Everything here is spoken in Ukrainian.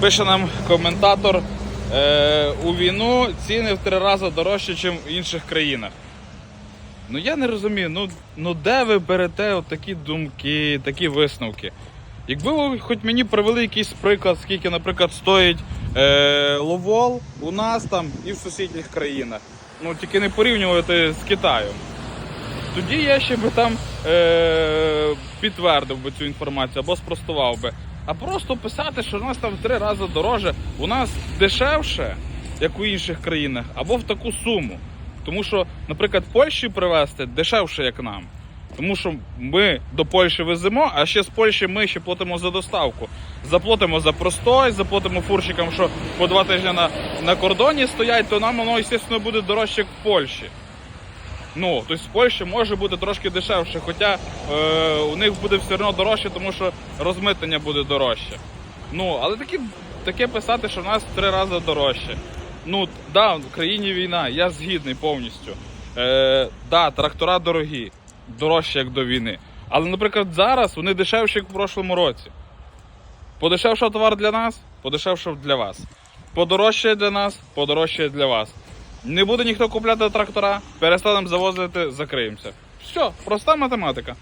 Пише нам коментатор. Е, у війну ціни в три рази дорожче, ніж в інших країнах. Ну я не розумію, ну, ну де ви берете такі думки, такі висновки? Якби ви хоч мені привели якийсь приклад, скільки, наприклад, стоїть е, ловол у нас там і в сусідніх країнах. Ну тільки не порівнювати з Китаєм. Тоді я ще би там е, підтвердив би цю інформацію або спростував би. А просто писати, що у нас там в три рази дороже, у нас дешевше, як у інших країнах, або в таку суму. Тому що, наприклад, Польщі привезти дешевше, як нам. Тому що ми до Польщі веземо, а ще з Польщі ми ще платимо за доставку. Заплатимо за простой, заплатимо фурщикам, що по два тижні на, на кордоні стоять, то нам воно, звісно, буде дорожче, як в Польщі. Ну, тобто в Польщі може бути трошки дешевше, хоча е, у них буде все одно дорожче, тому що розмитнення буде дорожче. Ну, але такі, таке писати, що в нас в три рази дорожче. Ну, да, в країні війна, я згідний повністю. Е, да, трактора дорогі, дорожче, як до війни. Але, наприклад, зараз вони дешевші, як в прошлому році. Подешевшав товар для нас, подешевшав для вас. Подорожчає для нас, подорожчає для вас. Не буде ніхто купляти трактора, перестанемо завозити, закриємося. Все, проста математика.